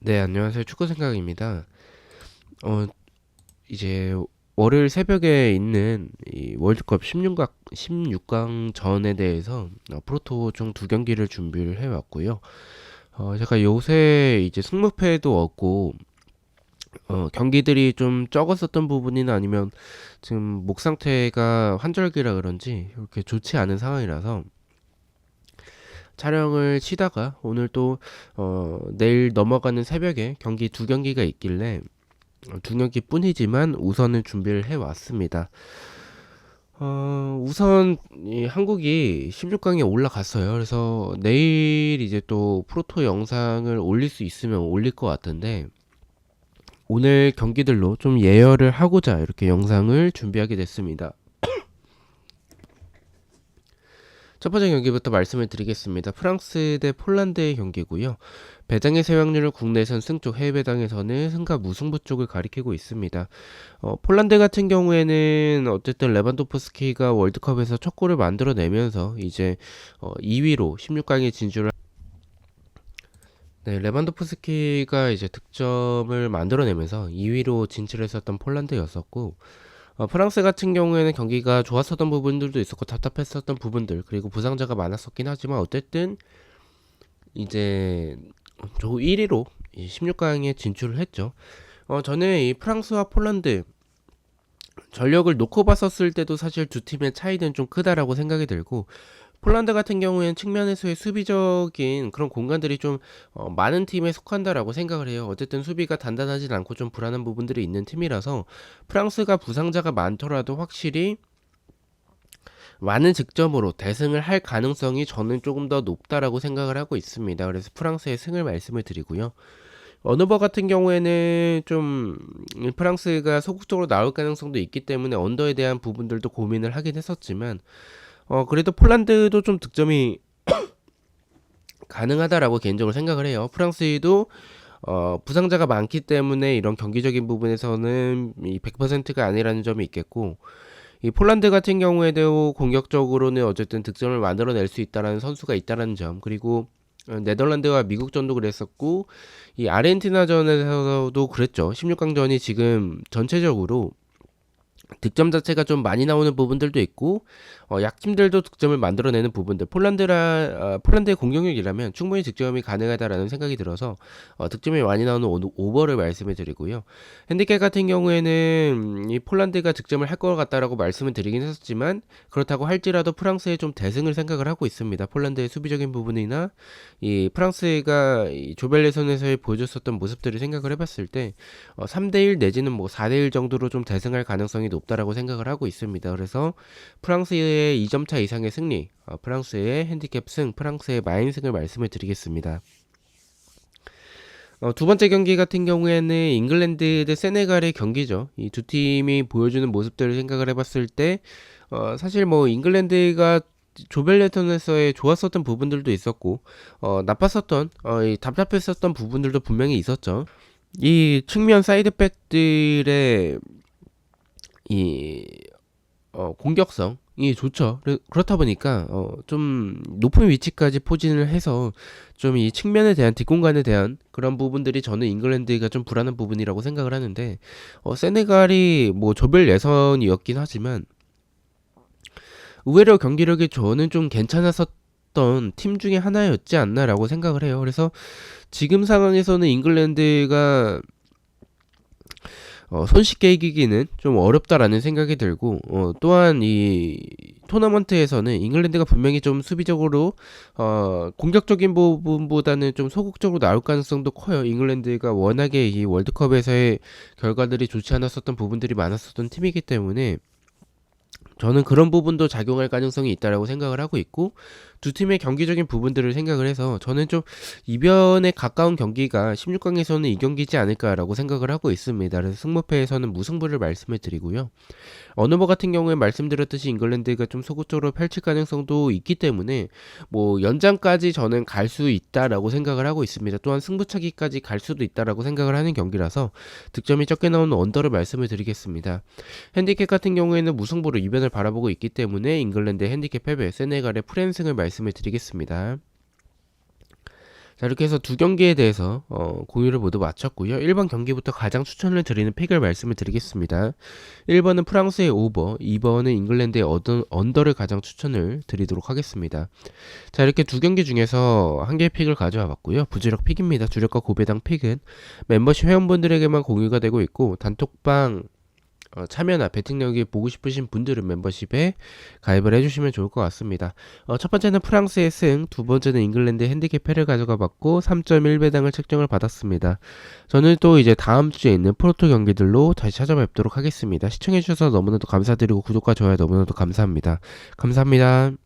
네, 안녕하세요. 축구 생각입니다. 어, 이제 월요일 새벽에 있는 이 월드컵 16강, 16강 전에 대해서 어, 프로토 총 두 경기를 준비를 해왔고요. 어, 제가 요새 이제 승무패도 얻고, 어, 경기들이 좀 적었었던 부분이나 아니면 지금 목 상태가 환절기라 그런지 이렇게 좋지 않은 상황이라서 촬영을 치다가 오늘 또, 어, 내일 넘어가는 새벽에 경기 두 경기가 있길래 어, 두 경기뿐이지만 우선은 준비를 해 왔습니다. 어, 우선 이 한국이 16강에 올라갔어요. 그래서 내일 이제 또 프로토 영상을 올릴 수 있으면 올릴 것 같은데 오늘 경기들로 좀 예열을 하고자 이렇게 영상을 준비하게 됐습니다. 첫 번째 경기부터 말씀을 드리겠습니다. 프랑스 대 폴란드의 경기고요. 배당의 세확률은 국내선 승쪽, 해외 배당에서는 승과 무승부 쪽을 가리키고 있습니다. 어, 폴란드 같은 경우에는 어쨌든 레반도프스키가 월드컵에서 첫 골을 만들어내면서 이제 어, 2위로 16강에 진출을 네, 레반도프스키가 이제 득점을 만들어내면서 2위로 진출했었던 폴란드였었고 어, 프랑스 같은 경우에는 경기가 좋았었던 부분들도 있었고 답답했었던 부분들 그리고 부상자가 많았었긴 하지만 어쨌든 이제 조 1위로 16강에 진출을 했죠. 어, 저는 이 프랑스와 폴란드 전력을 놓고 봤었을 때도 사실 두 팀의 차이는 좀 크다라고 생각이 들고 폴란드 같은 경우에는 측면에서의 수비적인 그런 공간들이 좀 어, 많은 팀에 속한다라고 생각을 해요. 어쨌든 수비가 단단하진 않고 좀 불안한 부분들이 있는 팀이라서 프랑스가 부상자가 많더라도 확실히 많은 득점으로 대승을 할 가능성이 저는 조금 더 높다라고 생각을 하고 있습니다. 그래서 프랑스의 승을 말씀을 드리고요. 언어버 같은 경우에는 좀 프랑스가 소극적으로 나올 가능성도 있기 때문에 언더에 대한 부분들도 고민을 하긴 했었지만 어 그래도 폴란드도 좀 득점이 가능하다라고 개인적으로 생각을 해요. 프랑스도 어 부상자가 많기 때문에 이런 경기적인 부분에서는 이 100%가 아니라는 점이 있겠고 이 폴란드 같은 경우에도 공격적으로는 어쨌든 득점을 만들어낼 수 있다라는 선수가 있다라는 점 그리고 어, 네덜란드와 미국전도 그랬었고 이 아르헨티나전에서도 그랬죠. 16강전이 지금 전체적으로 득점 자체가 좀 많이 나오는 부분들도 있고 어, 약팀들도 득점을 만들어내는 부분들 폴란드라 어, 폴란드의 공격력이라면 충분히 득점이 가능하다라는 생각이 들어서 어, 득점이 많이 나오는 오, 오버를 말씀을 드리고요. 핸디캡 같은 경우에는 이 폴란드가 득점을 할 것 같다라고 말씀을 드리긴 했었지만 그렇다고 할지라도 프랑스에 좀 대승을 생각을 하고 있습니다. 폴란드의 수비적인 부분이나 이 프랑스가 이 조별예선에서 보여줬었던 모습들을 생각을 해봤을 때 어, 3대1 내지는 뭐 4대1 정도로 좀 대승할 가능성이 높 다라고 생각을 하고 있습니다 그래서 프랑스의 프랑스의 2점차 이상의 승리, 어, 프랑스의 핸디캡 승, 프랑스의 마인 승을 말씀을 드리겠습니다. 어, 두 번째 경기 같은 경우에는 잉글랜드 대 세네갈의 경기죠. 이 두 팀이 보여주는 모습들을 생각을 해봤을 때, 어, 사실 뭐 잉글랜드가 조별예선에서의 좋았었던 부분들도 있었고, 어, 나빴었던, 어, 이 답답했었던 부분들도 분명히 있었죠. 이 측면 사이드백들의 이 어, 공격성 이 좋죠. 그렇다 보니까 어, 좀 높은 위치까지 포진을 해서 좀 이 측면에 대한 뒷공간에 대한 그런 부분들이 저는 잉글랜드가 좀 불안한 부분이라고 생각을 하는데 어, 세네갈이 뭐 조별 예선이었긴 하지만 의외로 경기력이 저는 좀 괜찮았었던 팀 중에 하나였지 않나라고 생각을 해요. 그래서 지금 상황에서는 잉글랜드가 어, 손쉽게 이기기는 좀 어렵다라는 생각이 들고 어, 또한 이 토너먼트에서는 잉글랜드가 분명히 좀 수비적으로 어, 공격적인 부분보다는 좀 소극적으로 나올 가능성도 커요. 잉글랜드가 워낙에 이 월드컵에서의 결과들이 좋지 않았었던 부분들이 많았었던 팀이기 때문에 저는 그런 부분도 작용할 가능성이 있다라고 생각을 하고 있고 두 팀의 경기적인 부분들을 생각을 해서 저는 좀 이변에 가까운 경기가 16강에서는 이 경기지 않을까라고 생각을 하고 있습니다. 그래서 승무패에서는 무승부를 말씀을 드리고요. 어느버 같은 경우에 말씀드렸듯이 잉글랜드가 좀 소극적으로 펼칠 가능성도 있기 때문에 뭐 연장까지 저는 갈 수 있다라고 생각을 하고 있습니다. 또한 승부차기까지 갈 수도 있다라고 생각을 하는 경기라서 득점이 적게 나오는 언더를 말씀을 드리겠습니다. 핸디캡 같은 경우에는 무승부로 이변을 바라보고 있기 때문에 잉글랜드 핸디캡 패배, 세네갈의 프랜승을 말씀을 드리겠습니다. 자, 이렇게 해서 두 경기에 대해서 어, 공유를 모두 마쳤고요. 1번 경기부터 가장 추천을 드리는 픽을 말씀을 드리겠습니다. 1번은 프랑스의 오버, 2번은 잉글랜드의 어던, 언더를 가장 추천을 드리도록 하겠습니다. 자, 이렇게 두 경기 중에서 한 개의 픽을 가져와 봤고요. 부주력 픽입니다. 주력과 고배당 픽은 멤버십 회원분들에게만 공유가 되고 있고 단톡방 어, 참여나 배팅력이 보고 싶으신 분들은 멤버십에 가입을 해주시면 좋을 것 같습니다. 어, 첫 번째는 프랑스의 승, 두 번째는 잉글랜드 핸디캡패를 가져가 봤고 3.1배당을 책정을 받았습니다. 저는 또 이제 다음 주에 있는 프로토 경기들로 다시 찾아뵙도록 하겠습니다. 시청해주셔서 너무나도 감사드리고 구독과 좋아요 너무나도 감사합니다. 감사합니다.